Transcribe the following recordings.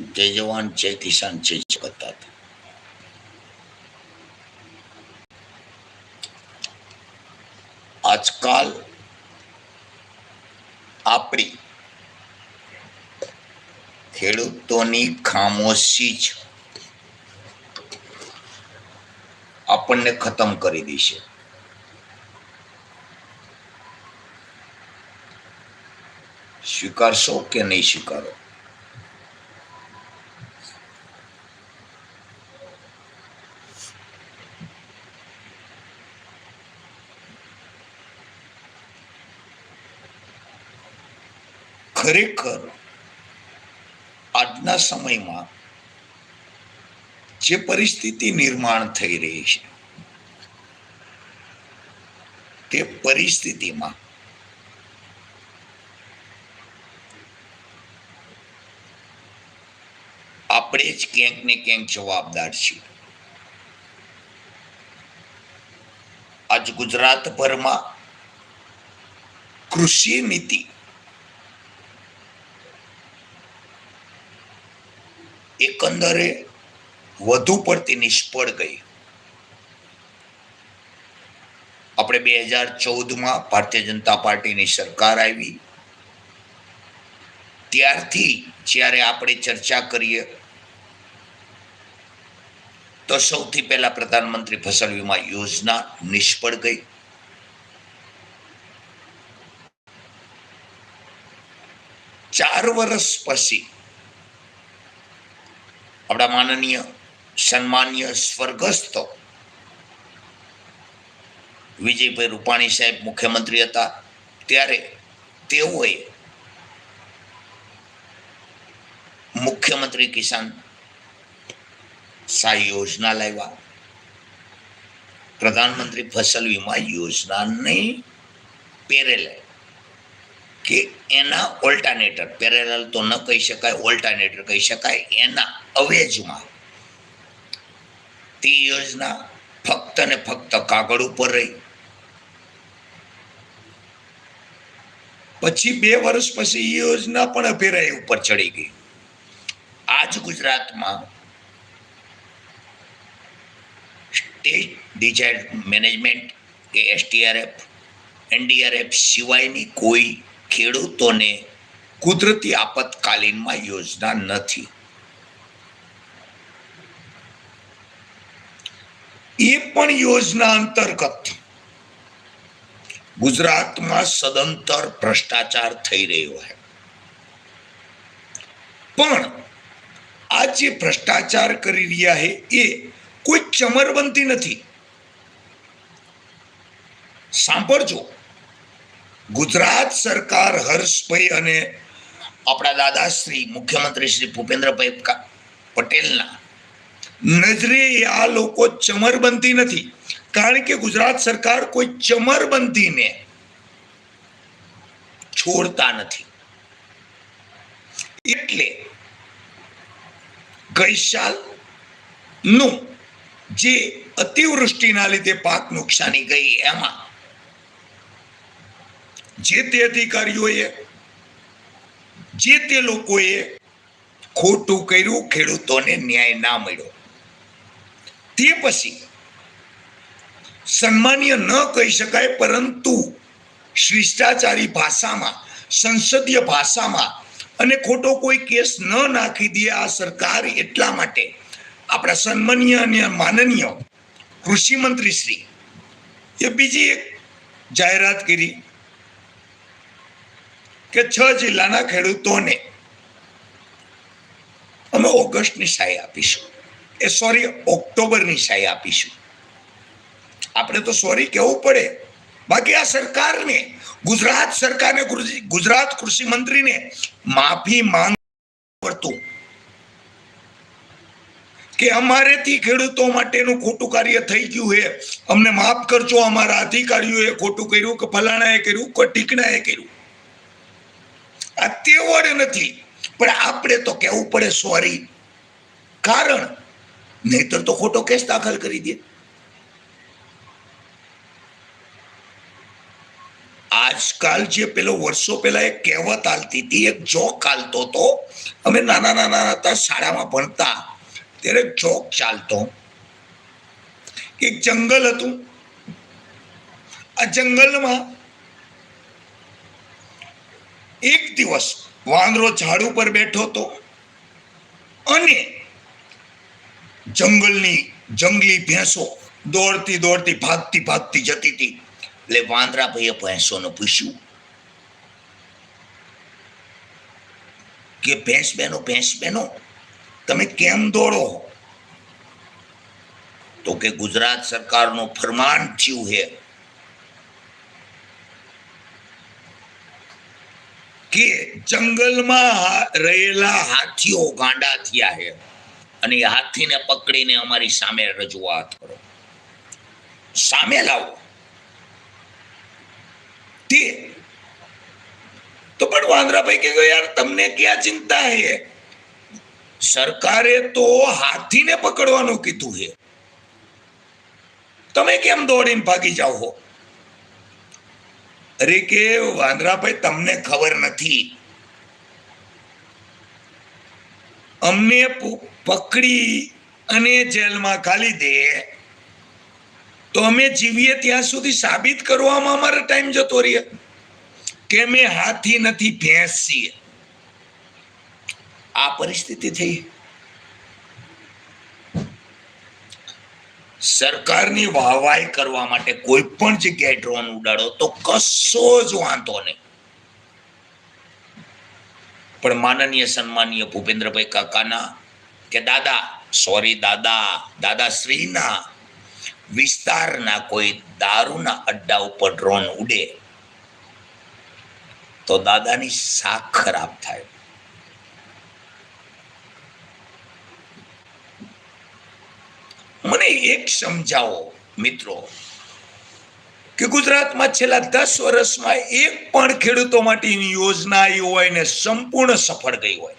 જય જવાન જય કિસાન જય જગત આજકાલ આપણી ખેડૂતોની ખામોશી જ આપણને ખતમ કરી દેશે સ્વીકારશો કે નહીં સ્વીકારો ખરેખર આજના સમયમાં જે પરિસ્થિતિ નિર્માણ થઈ રહી છે, તે પરિસ્થિતિમાં આપણે જ ક્યાંક ને ક્યાંક જવાબદાર છીએ. આજ ગુજરાતભરમાં કૃષિ નીતિ એકંદરે વધુ પડતી નિષ્ફળ ગઈ. આપણે બે હજાર ચૌદમાં ભારતીય જનતા પાર્ટીની સરકાર આવી. ત્યારથી જ્યારે આપણે ચર્ચા કરીએ, તો સૌથી પહેલા પ્રધાનમંત્રી ફસલ વીમા યોજના નિષ્ફળ ગઈ. ચાર વર્ષ પછી આપણા માનનીય સન્માનીય સ્વર્ગસ્થ વિજયભાઈ રૂપાણી સાહેબ મુખ્યમંત્રી હતા. ત્યારે તેઓએ મુખ્યમંત્રી કિસાન સહાય યોજના લાવ્યા. પ્રધાનમંત્રી ફસલ વીમા યોજનાને પેરેલ કે એના ઓલ્ટરનેટર પેરેલલ તો ન કહી શકાય ઓલ્ટરનેટર કહી શકાય, એના અવેજમાં. તે યોજના ફક્ત ને ફક્ત કાગળ ઉપર રહી. પછી બે વર્ષ પછી એ યોજના પણ અભેરાય ઉપર ચડી ગઈ. આજ ગુજરાતમાં સ્ટેટ ડિઝાઇડ મેનેજમેન્ટ કે એસટીઆરએફ એનડીઆરએફ સિવાયની કોઈ ખેડૂતોને કુદરતી આપતકાલીનમાં યોજના નથી. એ પણ યોજના અંતર્ગત ગુજરાતમાં સદંતર ભ્રષ્ટાચાર થઈ રહ્યો છે. પણ આ જે ભ્રષ્ટાચાર કરી રહ્યા છે, એ કોઈ ચમરબંધી નથી. સાંભળજો. ગુજરાત સરકાર હર્ષભાઈ અને આપણા દાદાશ્રી, મુખ્યમંત્રી શ્રી ભૂપેન્દ્રભાઈ પટેલના નજરે આ લોકો ચમરબંધી નથી. કારણ કે ગુજરાત સરકાર કોઈ ચમરબંધીને છોડતા નથી. એટલે ગઈ સાલનું જે અતિવૃષ્ટિના લીધે પાક નુકસાની ગઈ, એમાં જે તે અધિકારીઓએ, જે તે લોકોએ ખોટું કર્યું, ખેડૂતોને ન્યાય ના મળ્યો. તે પછી સન્માનીય ન કહી શકાય, પરંતુ શિષ્ટાચારી ભાષામાં, સંસદીય ભાષામાં અને ખોટો કોઈ કેસ ન નાખી દે આ સરકાર એટલા માટે આપણા સન્માનીય અને માનનીય કૃષિ મંત્રી શ્રી એ બીજી એક જાહેરાત કરી. કે છ જિલ્લાના ખેડૂતોને અમે ઓગસ્ટની સહાય આપીશું. એ સોરી, ઓક્ટોબરની સહાય આપીશું. આપણે તો સોરી કહેવું પડે. બાકી આ સરકારને, ગુજરાત સરકારને ગુજરાત કૃષિ મંત્રીને માફી માંગ પડતું કે અમારેથી ખેડૂતો માટેનું ખોટું કાર્ય થઈ ગયું છે. અમને માફ કરજો, અમારા અધિકારીઓએ ખોટું કર્યું કે ફલાણાએ કર્યું કે ટીકણાએ કર્યું. આ તેવડ નથી. પણ આપણે તો કહેવું પડે સોરી કારણ, નહીતર તો ખોટો કેસ દાખલ કરી દે. આજકાલ જે પેલો વર્ષો પહેલા એક કહેવત હાલતી હતી, એક જોક હાલતો હતો. અમે નાના નાના હતા, શાળામાં ભણતા. ત્યારે જોક ચાલતો. એક જંગલ હતું. આ જંગલમાં એક દિવસ વાંદરો ઝાડ ઉપર બેઠો હતો અને જંગલની જંગલી ભેંસો દોડતી દોડતી ભાગતી ભાગતી જતી હતી. એટલે વાંદરા ભાઈએ ભેંસોને પૂછ્યું કે ભેંસ બહેનો ભેંસ બહેનો તમે કેમ દોડો? તો કે ગુજરાત સરકારનું ફરમાન થયું છે કે જંગલમાં રહેલા હાથીઓ ગાંડા થયા છે. અને એ હાથીને પકડીને અમારી સામે રજૂઆત કરો. સામે લાવો. તે તો પણ વાંદરાભાઈ કે યાર તમને ક્યાં ચિંતા હે સરકારે તો હાથીને પકડવાનું કીધું છે. તમે કેમ દોડીને ભાગી જાઓ અરે કે વાંદરાભાઈ તમને ખબર નથી. અમને પકડી અને જેલમાં ખાલી દે. તો અમે જીવીએ ત્યાં સુધી સાબિત કરવામાં અમારો ટાઈમ જતો રહે કે અમે હાથી નથી, ભેંસ છીએ. આ પરિસ્થિતિ થઈ. સરકારની વાહવાઈ કરવા માટે કોઈ પણ જગ્યાએ ડ્રોન ઉડાડો તો કશો જ વાંધો નહીં. પણ માનનીય સન્માનીય ભૂપેન્દ્રભાઈ કાકાના કે દાદા સોરી દાદા દાદા શ્રીના વિસ્તારના કોઈ દારૂના અડ્ડા ઉપર ડ્રોન ઉડે તો દાદાની શાખ ખરાબ થાય. મને એક સમજાવો, મિત્રો, કે ગુજરાતમાં છેલ્લા દસ વર્ષમાં એક પણ ખેડૂતો માટેની યોજના આવી હોય ને સંપૂર્ણ સફળ ગઈ હોય.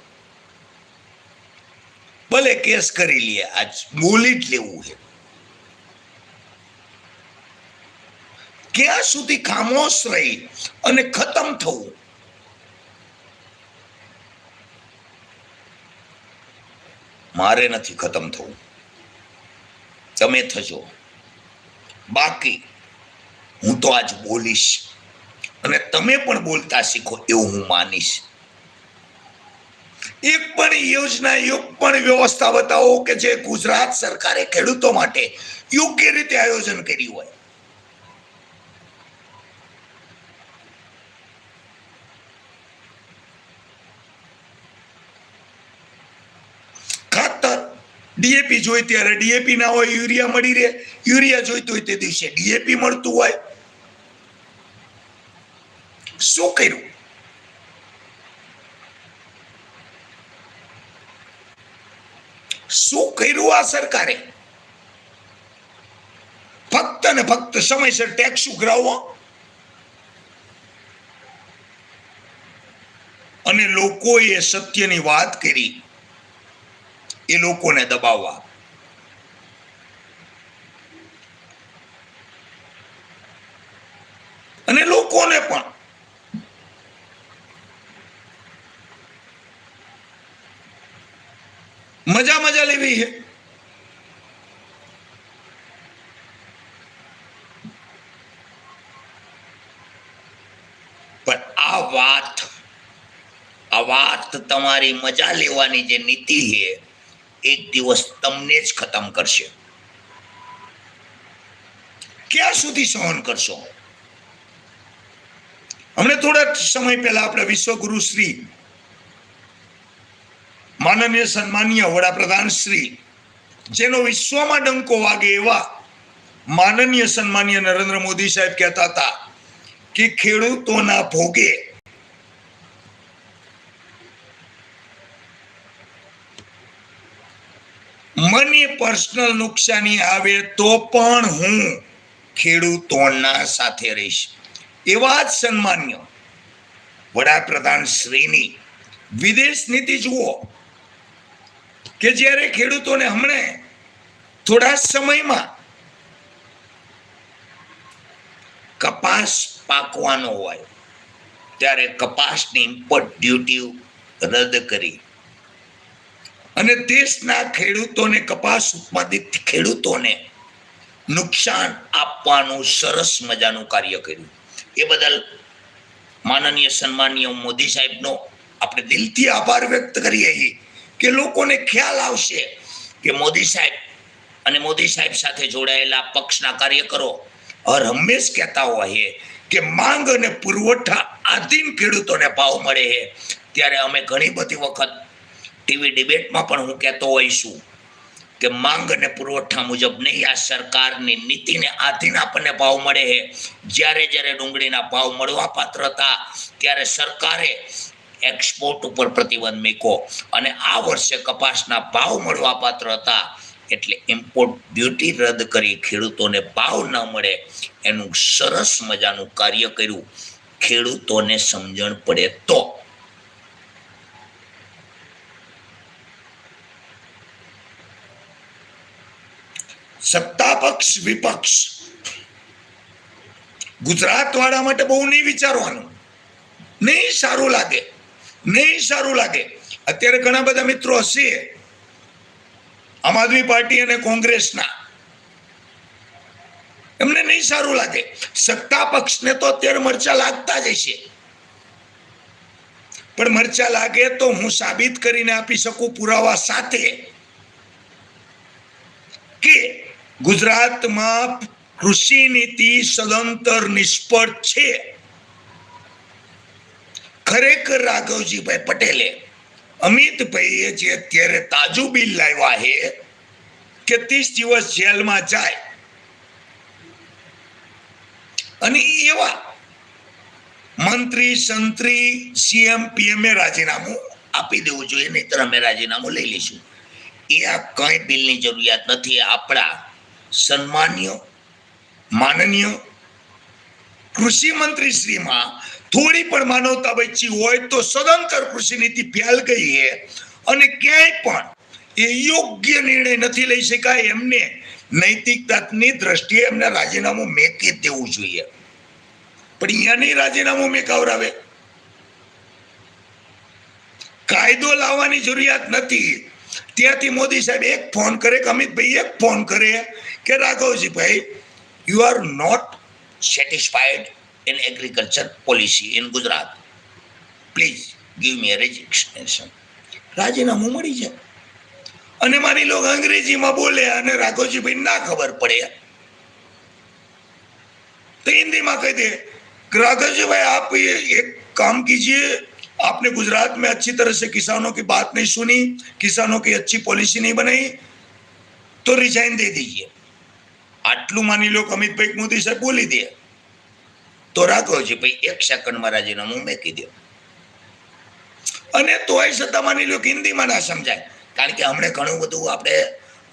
ભલે કેસ કરી લે, આજ બોલી જ લેવું છે. ક્યાં સુધી ખામોશ રહી અને ખતમ થવું? મારે નથી ખતમ થવું. તમે થજો. બાકી, હું તો આજ બોલીશ. અને તમે પણ બોલતા શીખો એવું હું માનીશ. એક પણ યોજના, એક પણ વ્યવસ્થા બતાવો કે જે ગુજરાત સરકારે ખેડૂતો માટે યોગ્ય રીતે આયોજન કર્યું હોય ખાતર ડીએપી જોઈ ત્યારે ડીએપી ના હોય, યુરિયા મળી રહે. યુરિયા જોઈતું હોય તે દિવસે ડીએપી મળતું હોય. શું કર્યું? શું કર્યું આ સરકારે? ફક્ત ને ફક્ત સમયસર ટેક્સ ઉઘરાવવા અને લોકોએ સત્યની વાત કરી. એ લોકોને દબાવવા. અને લોકોને પણ. મજા મજા લેવી છે. પણ આ વાત આ વાત તમારી મજા લેવાની જે નીતિ છે એક દિવસ તમને જ ખતમ કરશે. ક્યાં સુધી સહન કરશો? હમણે થોડા સમય પહેલા આપણે વિશ્વગુરુ શ્રી, માનનીય સન્માનીય વડાપ્રધાન શ્રી, જેનો વિશ્વમાં ડંકો વાગે એવા માનનીય સન્માનીય નરેન્દ્ર મોદી સાહેબ કહેતા હતા કે ખેડૂતોના ભોગે મને પર્સનલ નુકસાની આવે તો પણ હું ખેડૂતોના સાથે રહીશ. એવા જ સન્માન્ય વડાપ્રધાન શ્રીની વિદેશ નીતિ જુઓ કે જ્યારે ખેડૂતોને હમણે થોડા સમયમાં કપાસ પાકવાનો હોય, ત્યારે કપાસની ઇમ્પોર્ટ ડ્યુટી રદ કરી અને દેશના ખેડૂતોને કપાસ ઉત્પાદિત ખેડૂતોને નુકસાન આપવાનું સરસ મજાનું કાર્ય કર્યું. એ બદલ માનનીય સન્માનીય મોદી સાહેબનો આપણે દિલથી આભાર વ્યક્ત કરીએ છીએ કે લોકોને ખ્યાલ આવશે કે મોદી સાહેબ અને મોદી સાહેબ સાથે જોડાયેલા પક્ષના કાર્યકરો હર હંમેશ કહેતા હોય કે માંગ અને પુરવઠા આધીન ખેડૂતોને ભાવ મળે છે. ત્યારે અમે ઘણી બધી વખત ટીવી ડિબેટમાં પણ હું કહેતો હોઈશું કે માંગ અને પુરવઠા મુજબ નહીં, આ સરકારની નીતિને આધીન આપણને ભાવ મળે છે. જ્યારે જ્યારે ડુંગળીના ભાવ મળવા પાત્ર હતા, ત્યારે સરકારે એક્સપોર્ટ ઉપર પ્રતિબંધ મૂક્યો અને આ વર્ષે કપાસના ભાવ મળવા પાત્ર હતા. એટલે ઇમ્પોર્ટ ડ્યુટી રદ કરી ખેડૂતોને ભાવ ન મળે એનું સરસ મજાનું કાર્ય કર્યું. ખેડૂતોને સમજણ પડે તો સત્તા પક્ષ વિપક્ષ. ગુજરાત વાળા માટે બહુ નહીં વિચારવાનું. નહીં સારું લાગે. નહીં સારું લાગે. અત્યારે ઘણા બધા મિત્રો હશે. આમ આદમી પાર્ટી અને કોંગ્રેસના. એમને નહીં સારું લાગે. સત્તા પક્ષને તો અત્યારે મરચા લાગતા જ હશે. પણ મરચા લાગે તો હું સાબિત કરીને આપી શકું પુરાવા સાથે. કે ગુજરાતમાં કૃષિ નીતિ સદંતર નિષ્ફળ છે. ખરેખર રાઘવજીભાઈ પટેલે અમિતભાઈએ જે અત્યારે તાજું બિલ લાવ્યા છે કે ત્રીસ દિવસ જેલમાં જાય. અને એવા મંત્રી, સંત્રી, સીએમ પીએમએ રાજીનામું આપી દેવું જોઈએ, નહીતર અમે રાજીનામું લઈ લઈશું. એ આ કઈ બિલની જરૂરિયાત નથી. આપણા સન્માન્ય, માનનીય કૃષિ મંત્રી શ્રીમાં થોડી પણ માનવતા બચી હોય તો સદંતર કૃષિ નીતિ ફેલ ગઈ છે અને ક્યાંય પણ એ યોગ્ય નિર્ણય નથી લઈ શકાય એમને નૈતિકતાની દ્રષ્ટિએ એમને રાજીનામું મેકી દેવું જોઈએ. પણ અહીંયા નહીં રાજીનામું મેકાવરાવે કાયદો લાવવાની જરૂરિયાત નથી. ત્યાંથી મોદી સાહેબ એક ફોન કરે કે અમિતભાઈ એક ફોન કરે કે Raghavjibhai you are not satisfied in agriculture policy in Gujarat please give me resignation રાજીનામું મળી જાય. અને મારી લોકો અંગ્રેજીમાં બોલે અને રાઘવજીભાઈ ના ખબર પડે. તો હિન્દીમાં કહી દે રાઘવજીભાઈ, આપ એક કામ કીજીએ आपने गुजरात में अच्छी तरह से किसानों की बात नहीं सुनी किसानों की अच्छी पॉलिसी नहीं बनाई तो रिजाइन दे दीजिए આટલું માની લો કે અમિતભાઈ મોદી સાહેબ બોલી દે તો રાઘવજી ભાઈ એક સેકન્ડમાં રાજીનામું મેકી દો અને તોય છતાં માની લો કે હિન્દીમાં ના સમજાય કારણ કે હમણે ઘણું બધું આપણે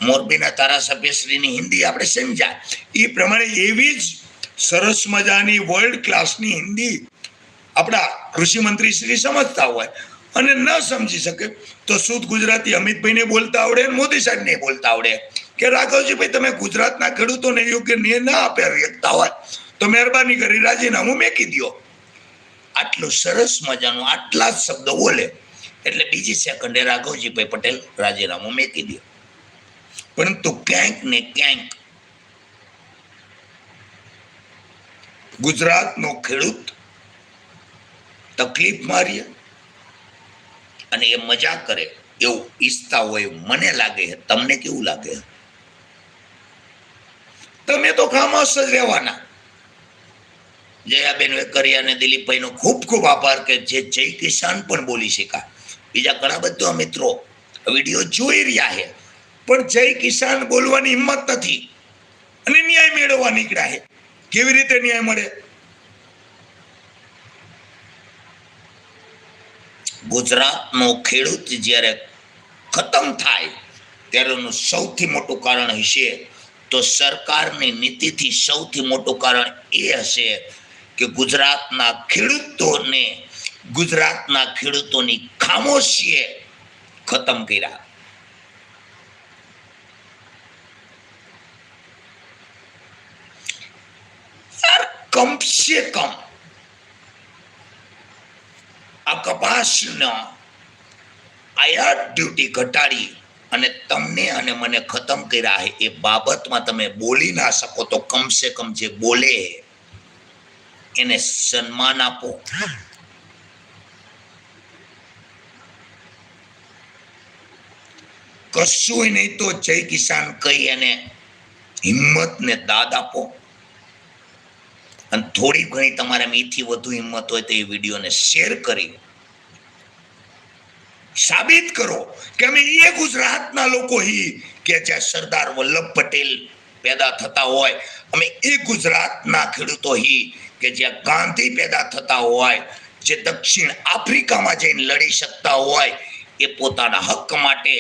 મોરબીના ધારાસભ્યશ્રીની હિન્દી આપણે સમજાય એ પ્રમાણે એવી જ સરસ મજાની વર્લ્ડ ક્લાસની હિન્દી આપણા કૃષિ મંત્રી શ્રી સમજતા હોય અને ન સમજી શકે તો શુદ્ધ ગુજરાતી અમિતભાઈને બોલતા આવડે મોદી સાહેબને બોલતા આવડે. કે રાઘવજી ભાઈ તમે ગુજરાતના ખેડૂતોને યોગ્ય ન્યાય ના આપ્યા વ્યક્તા હોય, તો મહેરબાની કરી રાજીનામું મેકી દો આટલું સરસ મજાનું, આટલા જ શબ્દો બોલે. એટલે બીજી સેકન્ડે રાઘવજીભાઈ પટેલ રાજીનામું મેકી દો પરંતુ ક્યાંક ને ક્યાંક ગુજરાતનો ખેડૂત તકલીફ મારીએ અને એ મજા કરે, એવું ઈચ્છતા હોય, મને લાગે તમને કેવું લાગે તમે તો ખામોશ જ રહેવાના. જયાબેન વેકરિયા અને દિલીપભાઈનો ખૂબ ખૂબ આભાર કે જે જય કિસાન પણ બોલી શકા બીજા ઘણા બધા મિત્રો વીડિયો જોઈ રહ્યા છે, પણ જય કિસાન બોલવાની હિંમત નથી અને ન્યાય મેળવવા નીકળ્યા છે. કેવી રીતે ન્યાય મળે? ગુજરાતનો ખેડૂત જ્યારે ખતમ થાય ત્યારેનું સૌથી મોટું કારણ હશે, તો સરકારની નીતિથી સૌથી મોટું કારણ એ હશે કે ગુજરાતના ખેડૂતોને, ગુજરાતના ખેડૂતોની ખામોશીએ ખતમ કર્યા. કમ કમસે કમ આ કપાસના આયાત ડ્યુટી ઘટાડી અને તમને અને મને ખતમ કર્યા એ બાબતમાં તમે બોલી ના શકો તો કમસે કમ જે બોલે એને સન્માન આપો. કશું નહીં તો જય કિસાન કહી એને હિંમત ને દાદ આપો. અને થોડી ઘણી તમારે એથી વધુ હિંમત હોય તો એ વિડીયોને શેર કરી સાબિત કરો કે અમે એ ગુજરાતના લોકો હી કે જ્યાં સરદાર વલ્લભ પટેલ પેદા થતા હોય. અમે એ ગુજરાતના ખેડૂતો હી કે જ્યાં ગાંધી પેદા થતા હોય, જે દક્ષિણ આફ્રિકામાં જઈને લડી શકતા હોય, એ પોતાના હક માટે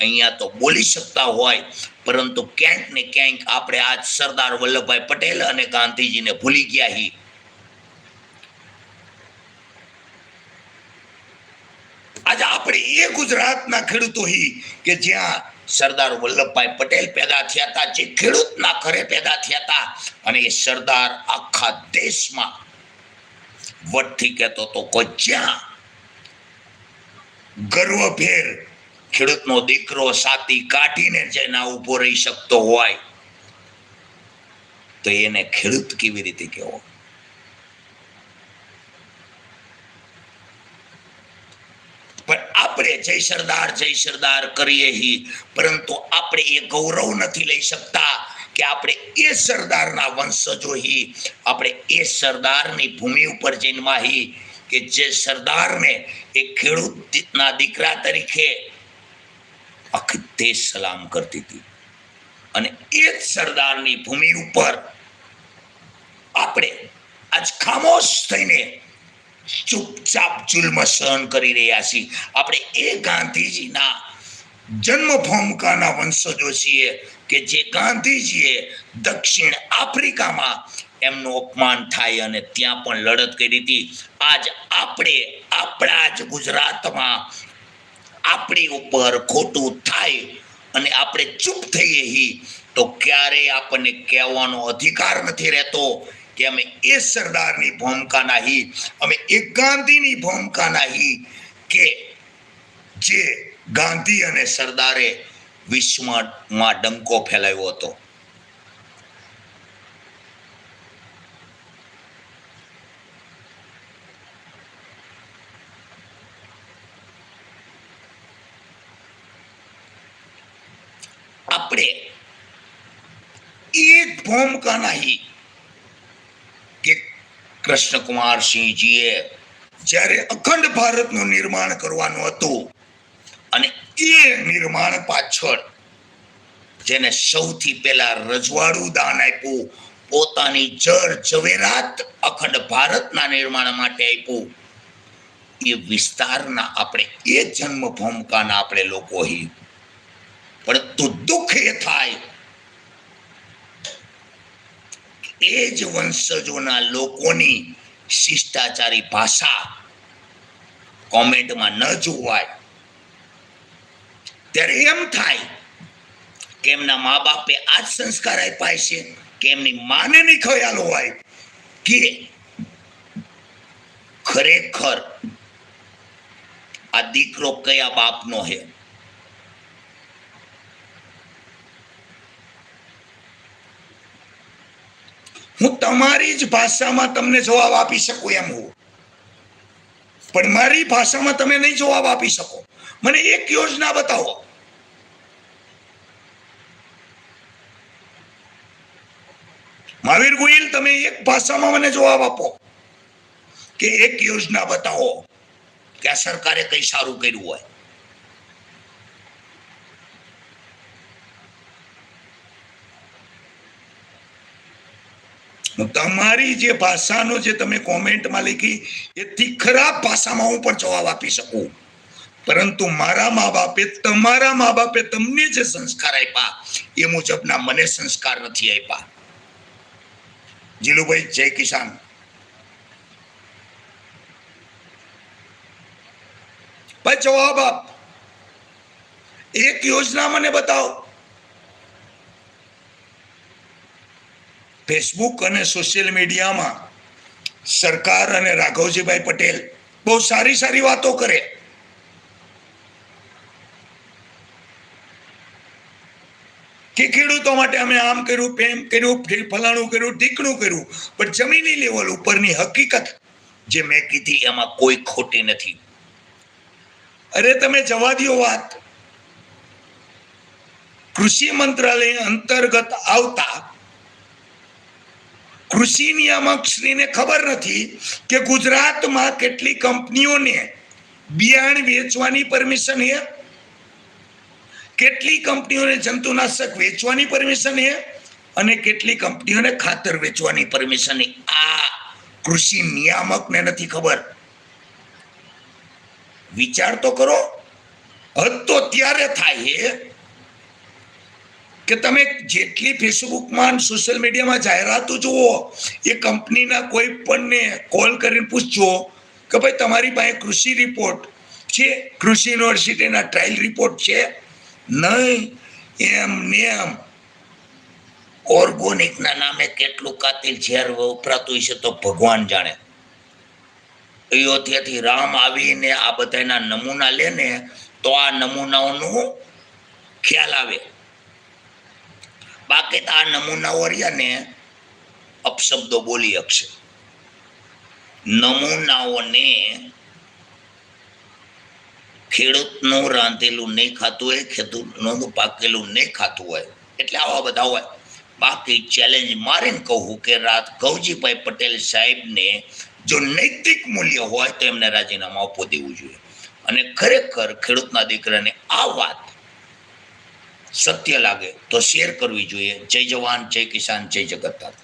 અહીંયા તો બોલી શકતા હોય. પરંતુ ક્યાંક ને ક્યાંક આપણે આજ સરદાર વલ્લભભાઈ પટેલ અને ગાંધીજીને ભૂલી ગયા હી. આજે આપણે એ ગુજરાતના ખેડૂતો હી કે જ્યાં સરદાર વલ્લભભાઈ પટેલ પેદા થયા હતા, જે ખેડૂતના ઘરે પેદા થયા હતા, અને એ સરદાર આખા દેશમાં વટથી કહેતો તો કોઈ જ્યાં ગર્વભેર ખેડૂતનો દીકરો સાતી કાઢીને જેના ઊભો રહી શકતો હોય, તો એને ખેડૂત કેવી રીતે કહેવો? પણ આપણે જય સરદાર જય સરદાર કરીએ પરંતુ આપણે એ ગૌરવ નથી લઈ શકતા કે આપણે એ સરદારના વંશજો હી આપણે એ સરદારની ભૂમિ ઉપર જન્મા હી કે જે સરદારને એ ખેડૂતના દીકરા તરીકે આખી દેશ સલામ કરતી હતી. અને એ જ સરદારની ભૂમિ ઉપર આપણે આજ ખામોશ થઈને ચૂપચાપ જુલ્મ સહન કરી રહ્યા છીએ. આપણે એ ગાંધીજીના જન્મભૂમિકાના વંશજો છીએ કે જે ગાંધીજીએ દક્ષિણ આફ્રિકામાં એમનું અપમાન થાય અને ત્યાં પણ લડત કરી હતી. આજ આપણે આપણા જ ગુજરાતમાં આપણી ઉપર ખોટું થાય અને આપણે ચૂપ થઈએ હી, તો ક્યારેય આપણને કહેવાનો અધિકાર નથી રહેતો કે અમે એ સરદારની ભૂમિકા હી અમે એ ગાંધીની ભૂમિકા હી કે જે ગાંધી અને સરદારે વિશ્વમાં ડંકો ફેલાવ્યો હતો આપણે એક ભૂમિકા નહીં કે કૃષ્ણકુમારસિંહજીએ જ્યારે અખંડ ભારતનું નિર્માણ કરવાનું હતું અને એ નિર્માણ પાછળ જેને સૌથી પહેલા રજવાડું દાન આપ્યું, પોતાની જર ઝવેરાત અખંડ ભારતના નિર્માણ માટે આપ્યું. એ વિસ્તારના આપણે એ જન્મ ભૂમિકાના આપણે લોકો હી. પરંતુ દુઃખ એ થાય એ જ વંશજોના લોકોની શિષ્ટાચારી ભાષા કોમેન્ટમાં ન જોવાય. ત્યારે એમ થાય કે એમના મા બાપે આ જ સંસ્કાર આપ્યા છે કે એમની માને નહીં ખ્યાલ હોય કે ખરેખર આ દીકરો કયા બાપનો હે હું તમારી જ ભાષામાં તમને જવાબ આપી શકું એમ હું. પણ મારી ભાષામાં તમે નહીં જવાબ આપી શકો. મને એક યોજના બતાવો. મહાવીર ગોયલ તમે એક ભાષામાં મને જવાબ આપો. કે એક યોજના બતાવો કે આ સરકારે કઈ સારું કર્યું હોય. તમારી જે ભાષાનો જે તમે કોમેન્ટમાં લખી, એથી ખરાબ ભાષામાં હું પણ જવાબ આપી શકું. પરંતુ મારા મા બાપે તમારા મા બાપે તમને જે સંસ્કાર આપ્યા, એ મુજબના મને સંસ્કાર નથી આપ્યા. જીલુભાઈ, જય કિસાન. ભાઈ, જવાબ આપ. એક યોજના મને બતાવો. ફેસબુક અને સોશિયલ મીડિયામાં સરકાર અને રાઘવજીભાઈ પટેલ બહુ સારી સારી વાતો કરે. કે ખેડૂતો માટે અમે આમ કર્યું પેમ કર્યું ફલાણું કર્યું, ઢીકણું કર્યું, પણ જમીની લેવલ ઉપરની હકીકત જે મેં કીધી એમાં કોઈ ખોટી નથી. અરે તમે જવા દ્યો વાત. કૃષિ મંત્રાલય અંતર્ગત આવતા કૃષિ નિયામક શ્રીને ખબર નથી કે ગુજરાતમાં કેટલી કંપનીઓને બિયાણ વેચવાની પરમિશન છે? કેટલી કંપનીઓને જંતુનાશક વેચવાની પરમિશન છે? અને કેટલી કંપનીઓને ખાતર વેચવાની પરમિશન આ કૃષિ નિયામકને નથી ખબર. વિચાર તો કરો. હદ તો ત્યારે થાય કે તમે જેટલી ફેસબુકમાં સોશિયલ મીડિયામાં જાહેરાતો જુઓ, એ કંપનીના કોઈ પણને કોલ કરીને પૂછજો કે ભાઈ તમારી પાસે કૃષિ રિપોર્ટ છે? કૃષિ યુનિવર્સિટીના ટ્રાયલ રિપોર્ટ છે? નહીં. એમ ને એમ. ઓર્ગોનિકના નામે કેટલું કાતિલ ઝેર વપરાતું હશે તો ભગવાન જાણે. અયોધ્યાથી રામ આવીને આ બધાના નમૂના લે ને, તો આ નમૂનાઓનું ખ્યાલ આવે. બાકી તો આ નમૂનાઓ રહ્યા અપશબ્દો બોલી શકશે નમૂનાઓને ખેડૂતનું રાંધેલું નહીં ખાતું હોય, ખેડૂતનું પાકેલું નહીં ખાતું હોય, એટલે આવા બધા હોય. બાકી ચેલેન્જ મારીને કહું કે રાત ગૌજીભાઈ પટેલ સાહેબને જો નૈતિક મૂલ્ય હોય તો એમને રાજીનામું આપવું દેવું જોઈએ. અને ખરેખર ખેડૂતના દીકરાને આ વાત સત્ય લાગે તો શેર કરવી જોઈએ. જય જવાન જય કિસાન જય જગત